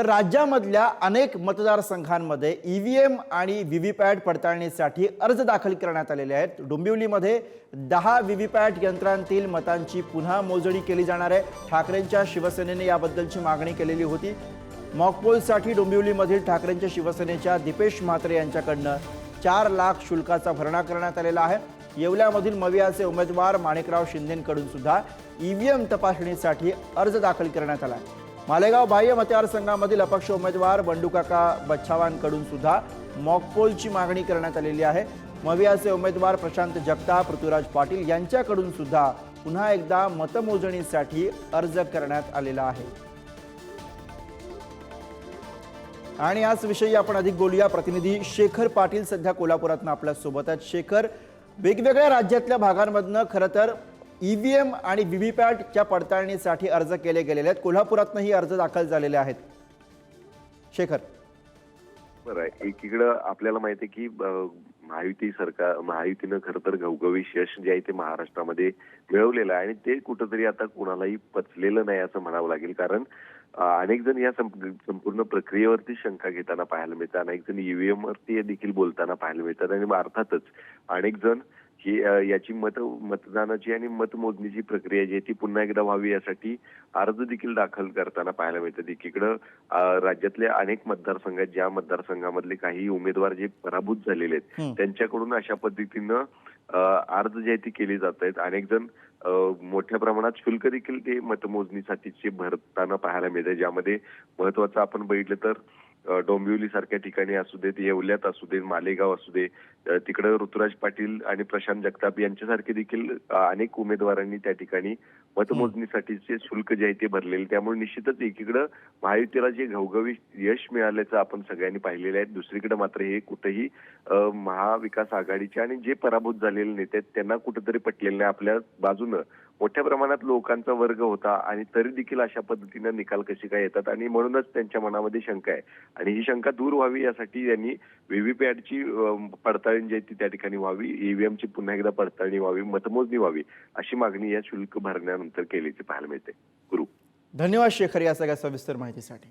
तर राज्यामधल्या अनेक मतदारसंघांमध्ये ई व्ही एम आणि व्ही व्ही पॅट पडताळणीसाठी अर्ज दाखल करण्यात आलेले आहेत. डोंबिवलीमध्ये दहा व्ही व्ही पॅट यंत्रांतील मतांची पुन्हा मोजणी केली जाणार आहे. ठाकरेंच्या शिवसेनेने याबद्दलची मागणी केलेली होती. मॉकपोलसाठी डोंबिवलीमधील ठाकरेंच्या शिवसेनेच्या दीपेश म्हात्रे यांच्याकडनं चार लाख शुल्काचा भरणा करण्यात आलेला आहे. येवल्यामधील मवियाचे उमेदवार माणिकराव शिंदेंकडून सुद्धा ईव्हीएम तपासणीसाठी अर्ज दाखल करण्यात आला आहे. मालेगाव बाह्य मतदारसंघामधील अपक्ष उमेदवार बंडूकाका बच्छावांकडून सुद्धा मॉकपोलची मागणी करण्यात आलेली आहे. मवियाचे उमेदवार प्रशांत जगताप ऋतुराज पाटील यांच्याकडून सुद्धा पुन्हा एकदा मतमोजणीसाठी अर्ज करण्यात आलेला आहे. आणि याच विषयी आपण अधिक बोलूया. प्रतिनिधी शेखर पाटील सध्या कोल्हापुरातनं आपल्यासोबत आहेत. शेखर वेगवेगळ्या राज्यातल्या भागांमधनं खरं तर ईव्हीएम आणि व्हीव्हीपॅटच्या पडताळणीसाठी अर्ज केले गेलेले आहेत. कोल्हापुरातनंही अर्ज दाखल झालेले आहेत. शेखर. बरं आहे एकीकडं आपल्याला माहिती आहे की महायुती सरकार महायुतीनं खरं तर घवघवीत यश जे आहे ते महाराष्ट्रामध्ये मिळवलेलं आहे. आणि ते कुठंतरी आता कुणालाही पचलेलं नाही असं म्हणावं लागेल. कारण अनेक जण या संप- संपूर्ण प्रक्रियेवरती शंका घेताना पाहायला मिळतात. अनेक जण ईव्हीएम वरती देखील बोलताना पाहायला मिळतात. आणि अर्थातच अनेक जण ही याची मत मतदानाची आणि मतमोजणीची प्रक्रिया जी आहे ती पुन्हा एकदा व्हावी यासाठी अर्ज देखील दाखल करताना पाहायला मिळतात एकीकडं राज्यातल्या अनेक मतदारसंघ आहेत ज्या मतदारसंघामधले काही उमेदवार जे पराभूत झालेले. आहेत त्यांच्याकडून अशा पद्धतीनं अर्ज जे आहे ते केले जात आहेत. अनेक जण मोठ्या प्रमाणात शुल्क देखील ते मतमोजणीसाठीचे भरताना पाहायला मिळते. ज्यामध्ये महत्वाचं आपण बघितलं तर डोंबिवली सारख्या ठिकाणी असू देत येवल्यात असू दे मालेगाव असू दे तिकडे तिकडं ऋतुराज पाटील आणि प्रशांत जगताप यांच्यासारखे देखील अनेक उमेदवारांनी त्या ठिकाणी मतमोजणीसाठीचे शुल्क जे आहे ते भरलेले त्यामुळे निश्चितच एकीकडे महायुतीला जे घवघवी यश मिळाल्याचं आपण सगळ्यांनी पाहिलेलं आहे. दुसरीकडे मात्र हे कुठेही महाविकास आघाडीचे आणि जे पराभूत झालेले नेते आहेत त्यांना कुठेतरी पटलेलं नाही. आपल्या बाजूनं मोठ्या प्रमाणात लोकांचा वर्ग होता आणि तरी देखील अशा पद्धतीनं निकाल कसे काय येतात? आणि म्हणूनच त्यांच्या मनामध्ये शंका आहे. आणि ही शंका दूर व्हावी यासाठी यांनी व्हीव्हीपॅटची पडताळणी जी आहे ती त्या ठिकाणी व्हावी ईव्हीएमची पुन्हा एकदा पडताळणी व्हावी मतमोजणी व्हावी अशी मागणी या शुल्क भरण्यानंतर केल्याची पाहायला मिळते. गुरु. धन्यवाद शेखर या सगळ्या सविस्तर माहितीसाठी.